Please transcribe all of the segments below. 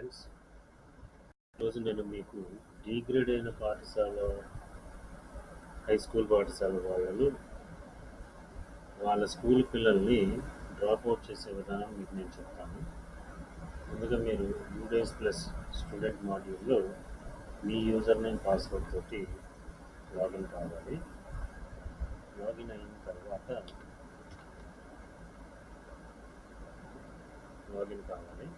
Friends ఈరోజు నేను మీకు డిగ్రేడ్ అయిన పాఠశాల హై స్కూల్ పాఠశాల వాళ్ళు వాళ్ళ స్కూల్ పిల్లల్ని డ్రాప్ అవుట్ చేసే విధానం మీకు నేను చెప్తాను. ముందుగా మీరు యూడేస్ ప్లస్ స్టూడెంట్ మాడ్యూల్లో మీ యూజర్ నేమ్ పాస్వర్డ్ తోటి లాగిన్ కావాలి. లాగిన్ అయిన తర్వాత లాగిన్ కావాలి.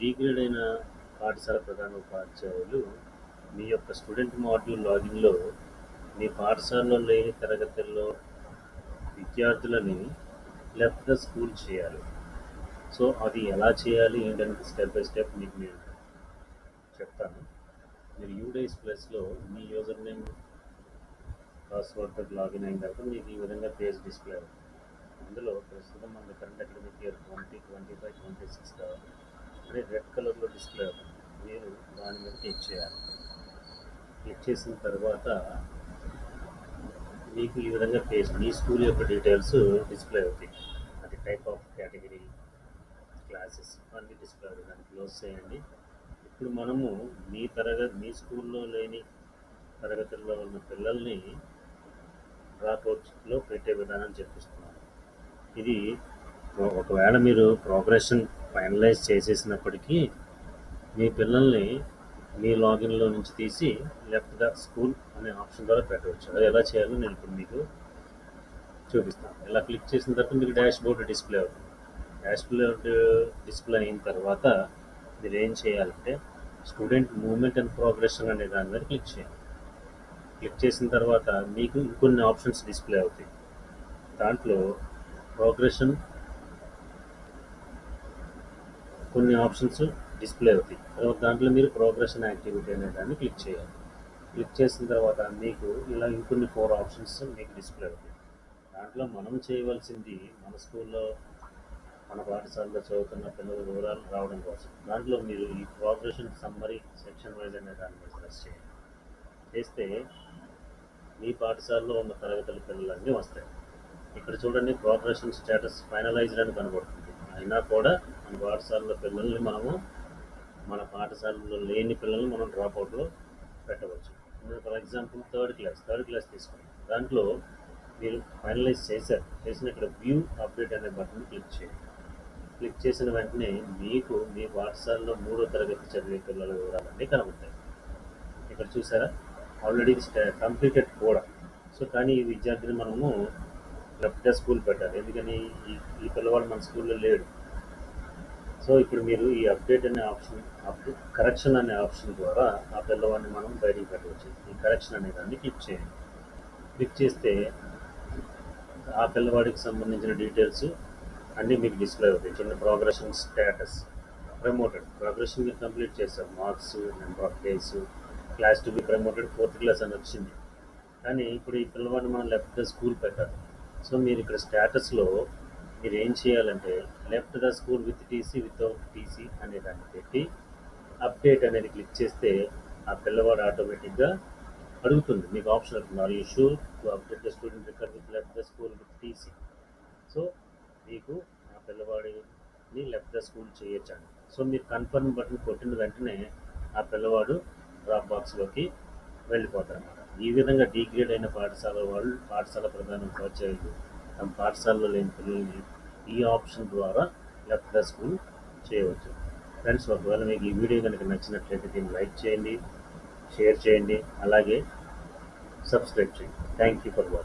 డిగ్రేడ్ అయిన పాఠశాల ప్రధాన ఉపాధ్యాయులు మీ యొక్క స్టూడెంట్ మాడ్యూల్ లాగిన్లో మీ పాఠశాలలో లేని తరగతుల్లో విద్యార్థులని లెఫ్ట్ ద స్కూల్ చేయాలి. సో అది ఎలా చేయాలి? ఏంటంటే స్టెప్ బై స్టెప్ మీకు నేను చెప్తాను. మీరు యూడేస్ ప్లస్లో మీ యూజర్ నేమ్ పాస్వర్డ్తో లాగిన్ అయిన తర్వాత మీకు ఈ విధంగా పేజ్ డిస్ప్లే అవుతుంది. అందులో ప్రస్తుతం మన current academic year twenty twenty five twenty six కావాలి రెడ్ కలర్లో డిస్ప్లే అవుతుంది. మీరు దాని మీద క్లిక్ చేయాలి. క్లిక్ చేసిన తర్వాత మీకు ఈ విధంగా పేజ్ మీ స్కూల్ యొక్క డీటెయిల్స్ డిస్ప్లే అవుతాయి. అది టైప్ ఆఫ్ కేటగిరీ క్లాసెస్ అన్నీ డిస్ప్లే అవుతాయి. దాన్ని క్లోజ్ చేయండి. ఇప్పుడు మనము మీ తరగతి మీ స్కూల్లో లేని తరగతుల్లో ఉన్న పిల్లల్ని డ్రాప్అవుట్స్లో పెట్టే విధానం చెప్పిస్తున్నాను. ఇది ఒకవేళ మీరు ప్రోగ్రెషన్ ఫైనలైజ్ చేసేసినప్పటికీ మీ పిల్లల్ని మీ లాగిన్లో నుంచి తీసి లెఫ్ట్గా స్కూల్ అనే ఆప్షన్ ద్వారా పెట్టవచ్చు. అది ఎలా చేయాలో నేను ఇప్పుడు మీకు చూపిస్తాను. ఇలా క్లిక్ చేసిన తర్వాత మీకు డాష్ బోర్డ్ డిస్ప్లే అవుతుంది. డాష్ బోర్డ్ డిస్ప్లే అయిన తర్వాత మీరు ఏం చేయాలంటే స్టూడెంట్ మూమెంట్ అండ్ ప్రోగ్రెషన్ అనే దాని మీద క్లిక్ చేయండి. క్లిక్ చేసిన తర్వాత మీకు ఇంకొన్ని ఆప్షన్స్ డిస్ప్లే అవుతాయి. దాంట్లో ప్రోగ్రెషన్ కొన్ని ఆప్షన్స్ డిస్ప్లే అవుతాయి. తర్వాత దాంట్లో మీరు ప్రోగ్రెషన్ యాక్టివిటీ అనే దాన్ని క్లిక్ చేయాలి. క్లిక్ చేసిన తర్వాత మీకు ఇలా ఇంకొన్ని ఫోర్ ఆప్షన్స్ మీకు డిస్ప్లే అవుతాయి. దాంట్లో మనం చేయవలసింది మన స్కూల్లో మన పాఠశాలలో చదువుతున్న పిల్లల వివరాలు రావడం కోసం. దాంట్లో మీరు ఈ ప్రోగ్రెషన్ సమ్మరీ సెక్షన్ వైజ్ అనే దాని మీద ప్రెస్ చేయండి చేస్తే మీ పాఠశాలలో ఉన్న తరగతుల పిల్లలన్నీ వస్తాయి. ఇక్కడ చూడండి ప్రోగ్రెషన్ స్టేటస్ ఫైనలైజ్డ్ అని కనబడుతుంది. అయినా కూడా మన పాఠశాలలో పిల్లల్ని మనము మన పాఠశాలలో లేని పిల్లల్ని మనం డ్రాప్అవుట్లో పెట్టవచ్చు. For example third class third class తీసుకోండి దాంట్లో మీరు ఫైనలైజ్ చేశారు. చేసిన ఇక్కడ వ్యూ అప్డేట్ అనే బటన్ క్లిక్ చేయండి. క్లిక్ చేసిన వెంటనే మీకు మీ పాఠశాలలో మూడో తరగతి చదివే పిల్లల వివరాలన్నీ కనబడతాయి. ఇక్కడ చూసారా? ఆల్రెడీ కంప్లీటెడ్ కూడా. సో కానీ ఈ విద్యార్థిని మనము లెఫ్ట్ స్కూల్ పెట్టాలి. ఎందుకని ఈ ఈ పిల్లవాడు మన స్కూల్లో లేడు. సో ఇప్పుడు మీరు ఈ అప్డేట్ అనే ఆప్షన్ అప్డేట్ కరెక్షన్ అనే ఆప్షన్ ద్వారా ఆ పిల్లవాడిని మనం బయటికి పెట్టవచ్చు. ఈ కరెక్షన్ అనే దాన్ని క్లిక్ చేయండి. క్లిక్ చేస్తే ఆ పిల్లవాడికి సంబంధించిన డీటెయిల్స్ అన్నీ మీకు డిస్ప్లే అవుతాయి. చిన్న progression status. Promoted. Progression complete చేస్తాం marks number of days class to be promoted. Fourth class అని వచ్చింది. కానీ ఇప్పుడు ఈ పిల్లవాడిని మనం లెఫ్ట్ స్కూల్ పెట్టాలి. సో మీరు ఇక్కడ స్టేటస్లో మీరు ఏం చేయాలంటే left the school with TC without TC అనే దాన్ని పెట్టి అప్డేట్ అనేది క్లిక్ చేస్తే ఆ పిల్లవాడు ఆటోమేటిక్గా అడుగుతుంది. మీకు ఆప్షన్ అవుతుంది are you sure to update the student record with left the school with TC so మీకు ఆ పిల్లవాడిని లెఫ్ట్ ద స్కూల్ చేయొచ్చండి. సో మీరు కన్ఫర్మ్ బటన్ కొట్టిన వెంటనే ఆ పిల్లవాడు డ్రాప్ బాక్స్లోకి వెళ్ళిపోతారన్నమాట ఈ విధంగా డిగ్రేడ్ అయిన పాఠశాల వాళ్ళు పాఠశాల ప్రధాన ఉపాధ్యాయులు తమ పాఠశాలలో లేని పిల్లల్ని ఈ ఆప్షన్ ద్వారా లెఫ్ట్ స్కూల్ చేయవచ్చు. ఫ్రెండ్స్ ఒకవేళ మీకు ఈ వీడియో కనుక నచ్చినట్లయితే దీన్ని లైక్ చేయండి షేర్ చేయండి అలాగే సబ్స్క్రైబ్ చేయండి. Thank you for watching